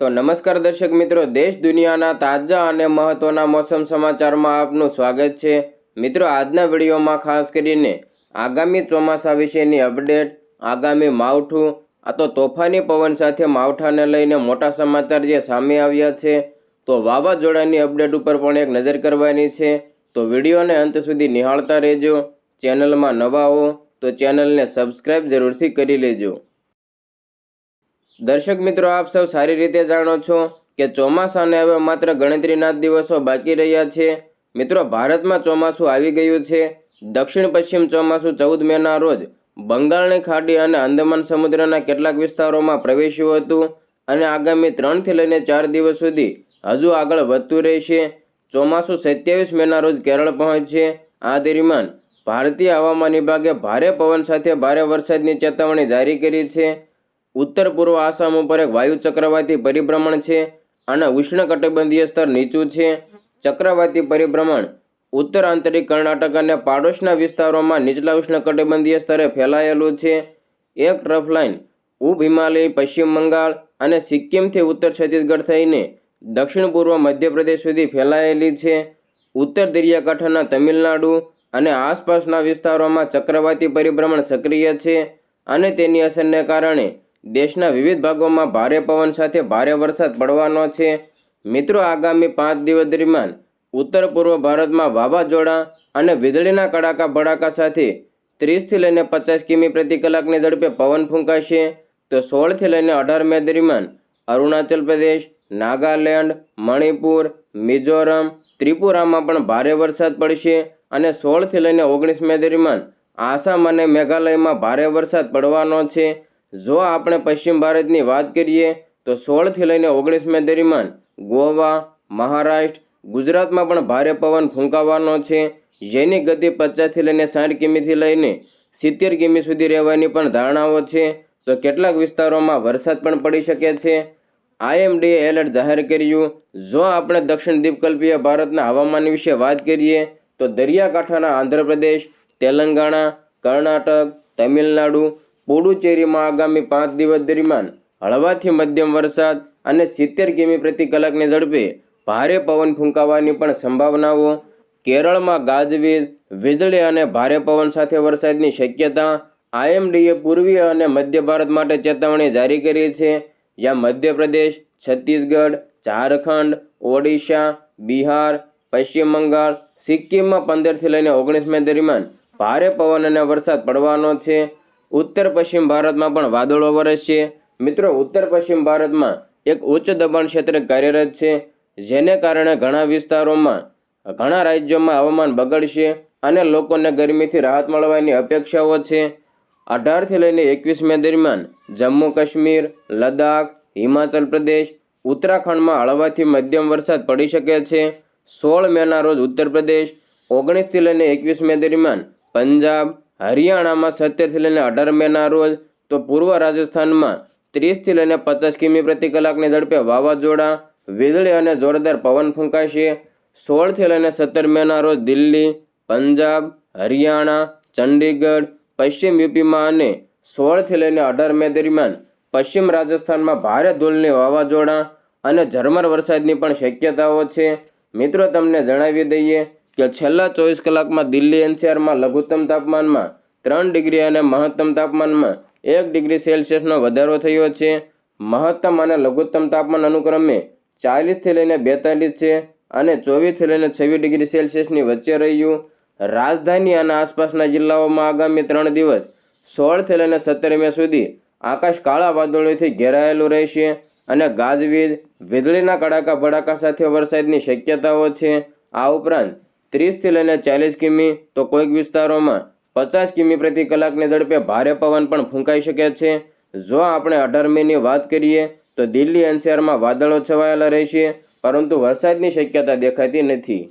નમસ્કાર દર્શક મિત્રો, દેશ દુનિયાના તાજા અને મહત્વના મોસમ સમાચારમાં આપનું સ્વાગત છે. મિત્રો, આજના વિડીયોમાં ખાસ કરીને આગામી ચોમાસા વિશેની અપડેટ, આગામી માવઠું, આ તો તોફાની પવન સાથે માવઠાને લઈને મોટા સમાચાર જે સામે આવ્યા છે, તો વાવાઝોડાની અપડેટ ઉપર પણ એક નજર કરવાની છે. તો વિડીયોને અંત સુધી નિહાળતા રહેજો, ચેનલમાં નવા હો તો ચેનલને સબસ્ક્રાઈબ જરૂરથી કરી લેજો. દર્શક મિત્રો, આપ સૌ સારી રીતે જાણો છો કે ચોમાસાને હવે માત્ર ગણતરીના દિવસો બાકી રહ્યા છે. મિત્રો, ભારતમાં ચોમાસું આવી ગયું છે. દક્ષિણ પશ્ચિમ ચોમાસું ચૌદ મેના રોજ બંગાળની ખાડી અને અંદમાન સમુદ્રના કેટલાક વિસ્તારોમાં પ્રવેશ્યું હતું અને આગામી ત્રણથી લઈને ચાર દિવસ સુધી હજુ આગળ વધતું રહેશે. ચોમાસું સત્યાવીસ મેના રોજ કેરળ પહોંચશે. આ દરમિયાન ભારતીય હવામાન વિભાગે ભારે પવન સાથે ભારે વરસાદની ચેતવણી જારી કરી છે. ઉત્તર પૂર્વ આસામ ઉપર એક વાયુ ચક્રવાતી પરિભ્રમણ છે અને ઉષ્ણકટિબંધીય સ્તર નીચું છે. ચક્રવાતી પરિભ્રમણ ઉત્તર આંતરિક કર્ણાટક અને પાડોશના વિસ્તારોમાં નીચલા ઉષ્ણકટિબંધીય સ્તરે ફેલાયેલું છે. એક ટ્રફ લાઇન ઉપ હિમાલય, પશ્ચિમ બંગાળ અને સિક્કિમથી ઉત્તર છત્તીસગઢ થઈને દક્ષિણ પૂર્વ મધ્યપ્રદેશ સુધી ફેલાયેલી છે. ઉત્તર દરિયાકાંઠાના તમિલનાડુ અને આસપાસના વિસ્તારોમાં ચક્રવાતી પરિભ્રમણ સક્રિય છે અને તેની અસરને કારણે દેશના વિવિધ ભાગોમાં ભારે પવન સાથે ભારે વરસાદ પડવાનો છે. મિત્રો, આગામી પાંચ દિવસ દરમિયાન ઉત્તર પૂર્વ ભારતમાં વાવાઝોડા અને વીજળીના કડાકા ભડાકા સાથે ત્રીસથી લઈને પચાસ કિમી પ્રતિ કલાકની ઝડપે પવન ફૂંકાશે. તો સોળથી લઈને અઢાર મે દરમિયાન અરુણાચલ પ્રદેશ, નાગાલેન્ડ, મણિપુર, મિઝોરમ, ત્રિપુરામાં પણ ભારે વરસાદ પડશે અને સોળથી લઈને ઓગણીસ મે દરમિયાન આસામ અને મેઘાલયમાં ભારે વરસાદ પડવાનો છે. જો આપણે પશ્ચિમ ભારતની વાત કરીએ, તો સોળથી લઈને ઓગણીસ મે દરમિયાન ગોવા, મહારાષ્ટ્ર, ગુજરાતમાં પણ ભારે પવન ફૂંકાવાનો છે. જેની ગતિ પચાસથી લઈને સાઠ કિમીથી લઈને સિત્તેર કિમી સુધી રહેવાની પણ ધારણાઓ છે. તો કેટલાક વિસ્તારોમાં વરસાદ પણ પડી શકે છે. આઈએમડીએ એલર્ટ જાહેર કર્યું. જો આપણે દક્ષિણ દ્વીપકલ્પીય ભારતના હવામાન વિશે વાત કરીએ, તો દરિયાકાંઠાના આંધ્રપ્રદેશ, તેલંગાણા, કર્ણાટક, તમિલનાડુ પુડુચેરીમાં આગામી પાંચ દિવસ દરમિયાન હળવાથી મધ્યમ વરસાદ અને સિત્તેર કિમી પ્રતિ કલાકની ઝડપે ભારે પવન ફૂંકાવાની પણ સંભાવનાઓ. કેરળમાં ગાજવીજ, વીજળી અને ભારે પવન સાથે વરસાદની શક્યતા આઈએમડીએ પૂર્વીય અને મધ્ય ભારત માટે ચેતવણી જારી કરી છે. જ્યાં મધ્યપ્રદેશ, છત્તીસગઢ, ઝારખંડ, ઓડિશા, બિહાર, પશ્ચિમ બંગાળ, સિક્કિમમાં પંદરથી લઈને ઓગણીસ મે દરમિયાન ભારે પવન અને વરસાદ પડવાનો છે. ઉત્તર પશ્ચિમ ભારતમાં પણ વાદળો વરસશે મિત્રો, ઉત્તર પશ્ચિમ ભારતમાં એક ઉચ્ચ દબાણ ક્ષેત્ર કાર્યરત છે, જેને કારણે ઘણા વિસ્તારોમાં, ઘણા રાજ્યોમાં હવામાન બગડશે અને લોકોને ગરમીથી રાહત મળવાની અપેક્ષાઓ છે. અઢારથી લઈને એકવીસ મે દરમિયાન જમ્મુ કાશ્મીર, લદ્દાખ, હિમાચલ પ્રદેશ, ઉત્તરાખંડમાં હળવાથી મધ્યમ વરસાદ પડી શકે છે. સોળ મેના રોજ ઉત્તર પ્રદેશ, ઓગણીસથી લઈને એકવીસ મે દરમિયાન પંજાબ હરિયાણામાં સત્તરથી લઈને અઢાર મેના રોજ, તો પૂર્વ રાજસ્થાનમાં ત્રીસથી લઈને પચાસ કિમી પ્રતિ કલાકની ઝડપે વાવાઝોડા, વીજળી અને જોરદાર પવન ફૂંકાશે. સોળથી લઈને સત્તર મેના રોજ દિલ્હી, પંજાબ, હરિયાણા, ચંડીગઢ, પશ્ચિમ યુપીમાં અને સોળથી લઈને અઢાર મે દરમિયાન પશ્ચિમ રાજસ્થાનમાં ભારે ધૂળની વાવાઝોડા અને ઝરમર વરસાદની પણ શક્યતાઓ છે. મિત્રો, તમને જણાવી દઈએ કે છેલ્લા ચોવીસ કલાકમાં દિલ્હી એનસીઆરમાં લઘુત્તમ તાપમાનમાં ત્રણ ડિગ્રી અને મહત્તમ તાપમાનમાં એક ડિગ્રી સેલ્સિયસનો વધારો થયો છે. મહત્તમ અને લઘુત્તમ તાપમાન અનુક્રમે ચાલીસથી લઈને બેતાલીસ છે અને ચોવીસથી લઈને છવ્વીસ ડિગ્રી સેલ્સિયસની વચ્ચે રહ્યું. રાજધાની અને આસપાસના જિલ્લાઓમાં આગામી ત્રણ દિવસ સોળથી લઈને સત્તર મે સુધી આકાશ કાળા વાદળોથી ઘેરાયેલું રહેશે અને ગાજવીજ, વીજળીના કડાકા ભડાકા સાથે વરસાદની શક્યતાઓ છે. આ ઉપરાંત ત્રીસથી લઈને ચાલીસ કિમી, તો કોઈક વિસ્તારોમાં પચાસ કિમી પ્રતિ કલાકની ઝડપે ભારે પવન પણ ફૂંકાઈ શકે છે. જો આપણે અઢાર મેની વાત કરીએ, તો દિલ્હી એનસીઆરમાં વાદળો છવાયેલા રહેશે, પરંતુ વરસાદની શક્યતા દેખાતી નથી.